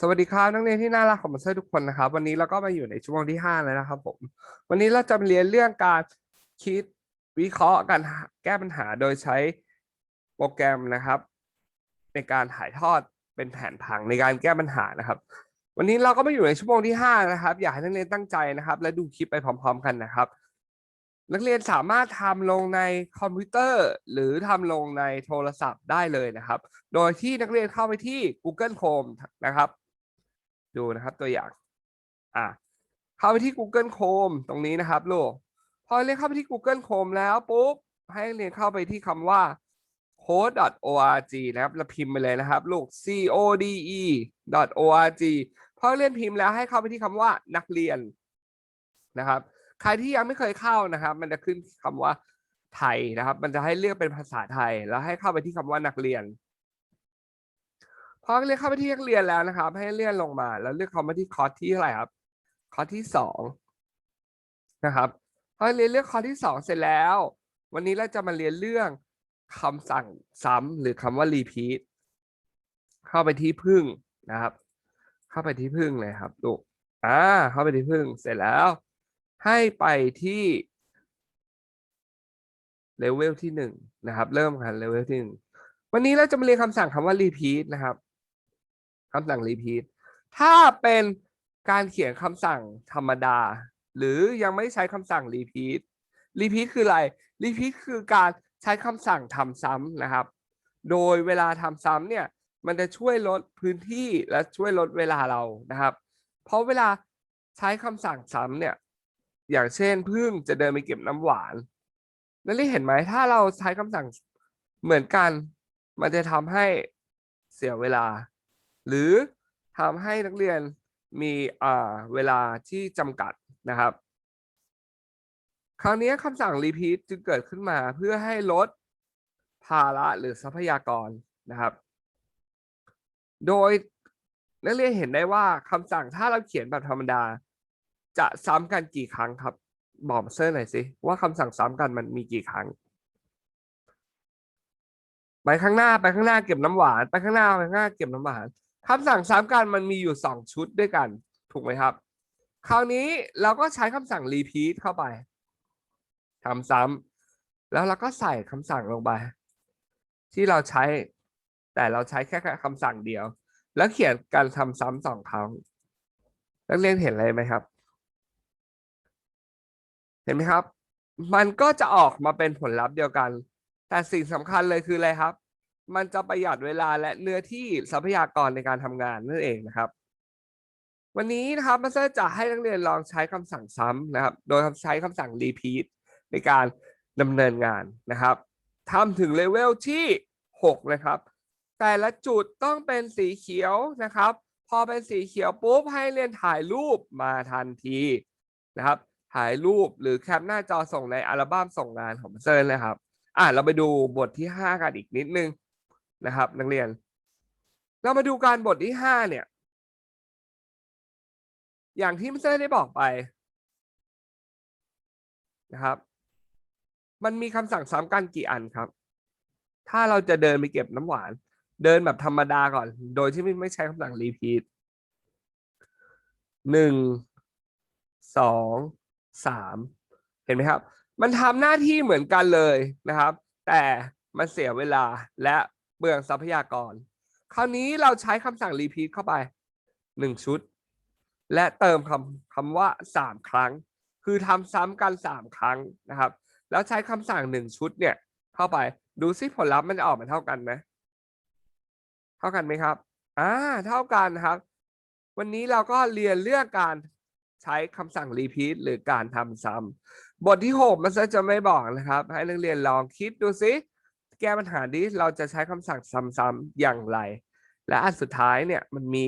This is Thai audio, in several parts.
สวัสดีครับนักเรียนที่น่ารักของมาสเตอร์ทุกคนนะครับ วันนี้เราก็มาอยู่ในชั่วโมงที่ห้าแล้วนะครับผมวันนี้เราจะเรียนเรื่องการคิดวิเคราะห์การแก้ปัญหาโดยใช้โปรแกรมนะครับ ในการถ่ายทอดเป็นแผนผังในการแก้ปัญหานะครับ วันนี้เราก็มาอยู่ในชั่วโมงที่ห้านะครับ อยากให้นักเรียนตั้งใจนะครับ และดูคลิปไปพร้อม ๆ กันนะครับ นักเรียนสามารถทำลงในคอมพิวเตอร์ หรือทำลงในโทรศัพท์ได้เลยนะครับ โดยที่นักเรียนเข้าไปที่ Google Chrome นะครับ ดูนะครับตัวอย่าง อะเข้าไปที่ Google Chrome ตรงนี้นะครับลูก พอเรียนเข้าไปที่ Google Chrome แล้วปุ๊บ ให้เรียนเข้าไปที่คำว่า code.org นะครับแล้วพิมพ์ไปเลยนะครับ ลูก code.org พอเรียนพิมพ์แล้วให้เข้าไปที่คำว่านักเรียนนะครับ ใครที่ยังไม่เคยเข้านะครับ มันจะขึ้นคำว่าไทยนะครับ มันจะให้เลือกเป็นภาษาไทย แล้วให้เข้าไปที่คำว่านักเรียน พอเรียนเข้าไปที่นักเรียนแล้วนะครับ ให้เลื่อนลงมา แล้วเลือกคำว่าที่คอร์สที่เท่าไหร่ครับ คอร์สที่สองนะครับพอเรียนเลือกคอร์สที่สองเสร็จแล้ว วันนี้เราจะมาเรียนเรื่องคำสั่งซ้ำหรือคำว่า repeat เข้าไปที่พึ่งนะครับ เข้าไปที่พึ่งเลยครับลูกอ่าเข้าไปที่พึ่งเสร็จแล้ว ให้ไปที่เลเวลที่หนึ่งนะครับ เริ่มกันเลเวลที่หนึ่งวันนี้เราจะมาเรียนคำสั่งคำว่า repeat นะครับ คำสั่ง repeat ถ้าเป็นการเขียนคำสั่งธรรมดา หรือยังไม่ใช้คำสั่ง repeat repeat คืออะไร repeat คือการใช้คำสั่งทำซ้ำนะครับ โดยเวลาทำซ้ำเนี่ย มันจะช่วยลดพื้นที่และช่วยลดเวลาเรานะครับ เพราะเวลาใช้คำสั่งซ้ำเนี่ย อย่างเช่นพึ่งจะเดินไปเก็บน้ำหวานนั่นเรียเห็นไหมถ้าเราใช้คำสั่งเหมือนกัน มันจะทำให้เสียเวลา หรือทำให้นักเรียนมีอ่าเวลาที่จำกัดนะครับ ครั้งนี้คำสั่ง repeat จึงเกิดขึ้นมาเพื่อให้ลดภาระหรือทรัพยากรนะครับ โดยนักเรียนเห็นได้ว่าคำสั่งถ้าเราเขียนแบบธรรมดา จะซ้ำกันกี่ครั้งครับ บอกมเซอร์หน่อยสิว่าคำสั่งซ้ำกันมันมีกี่ครั้ง ไปข้างหน้าไปข้างหน้าเก็บน้ำหวาน ไปข้างหน้าไปข้างหน้าเก็บน้ำหวาน คำสั่งซ้ำกันมันมีอยู่สองชุดด้วยกัน ถูกไหมครับ คราวนี้เราก็ใช้คำสั่ง repeat เข้าไปทำซ้ำแล้วเราก็ใส่คำสั่งลงไป ที่เราใช้แต่เราใช้แค่คำสั่งเดียว แล้วเขียนการทำซ้ำสองครั้งนักเรียนเห็นอะไรไหมครับ เห็นไหมครับ มันก็จะออกมาเป็นผลลัพธ์เดียวกัน แต่สิ่งสำคัญเลยคืออะไรครับ มันจะประหยัดเวลาและเนื้อที่ทรัพยากรในการทำงานนั่นเองนะครับ วันนี้นะครับมาสเตอร์จะให้นักเรียนลองใช้คำสั่งซ้ำนะครับ โดยใช้คำสั่ง repeat ในการดำเนินงานนะครับทำถึงเลเวลที่ 6 นะครับ แต่ละจุดต้องเป็นสีเขียวนะครับ พอเป็นสีเขียวปุ๊บให้เรียนถ่ายรูปมาทันทีนะครับ ถ่ายรูปหรือแคปหน้าจอส่งในอัลบั้มส่งงานของมาสเตอร์นะครับ อะเราไปดูบทที่ 5 กันอีกนิดนึง นะครับ นักเรียน เรามาดูการบทที่5เนี่ย อย่างที่มาสเตอร์ได้บอกไปนะครับ มันมีคำสั่งซ้ำกันกี่อันครับ ถ้าเราจะเดินไปเก็บน้ำหวาน เดินแบบธรรมดาก่อน โดยที่ไม่ใช้คำสั่ง repeat หนึ่งสองสามเห็นไหมครับ มันทำหน้าที่เหมือนกันเลยนะครับ แต่มันเสียเวลาและ เปลืองทรัพยากร คราวนี้เราใช้คำสั่ง repeat เข้าไปหนึ่งชุด และเติมคำคำว่าสามครั้ง คือทำซ้ำกันสามครั้งนะครับ แล้วใช้คำสั่งหนึ่งชุดเนี่ย เข้าไปดูซิผลลัพธ์มันจะออกมาเท่ากันไหมเท่ากันไหมครับอ่าเท่ากันนะครับ วันนี้เราก็เรียนเรื่องการใช้คำสั่ง repeat หรือการทำซ้ำบทที่ 6 มันจะไม่บอกนะครับ ให้นักเรียนลองคิดดูซิ แก้ปัญหานี้เราจะใช้คำสั่งซ้ำๆอย่างไร และอันสุดท้ายเนี่ยมันมี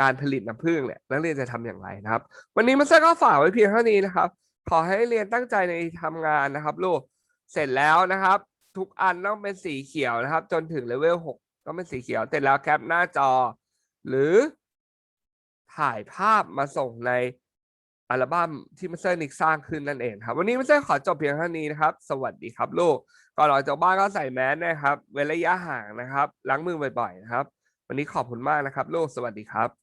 การผลิตน้ำผึ้งเนี่ยนักเรียนจะทำอย่างไรนะครับ วันนี้มันก็ฝากไว้เพียงเท่านี้นะครับ ขอให้เรียนตั้งใจในทำงานนะครับลูกเสร็จแล้วนะครับ ทุกอันต้องเป็นสีเขียวนะครับ จนถึงเลเวล6ต้องเป็นสีเขียวเสร็จแล้วแคปหน้าจอ หรือถ่ายภาพมาส่งใน อัลบั้มที่มิสเตอร์นิกสร้างขึ้นนั่นเองครับ วันนี้มิสเตอร์ขอจบเพียงเท่านี้นะครับ สวัสดีครับลูกก่อนออกจากบ้านก็ใส่แมสนะครับ เว้นระยะห่างนะครับ ล้างมือบ่อยๆนะครับ วันนี้ขอบคุณมากนะครับลูกสวัสดีครับ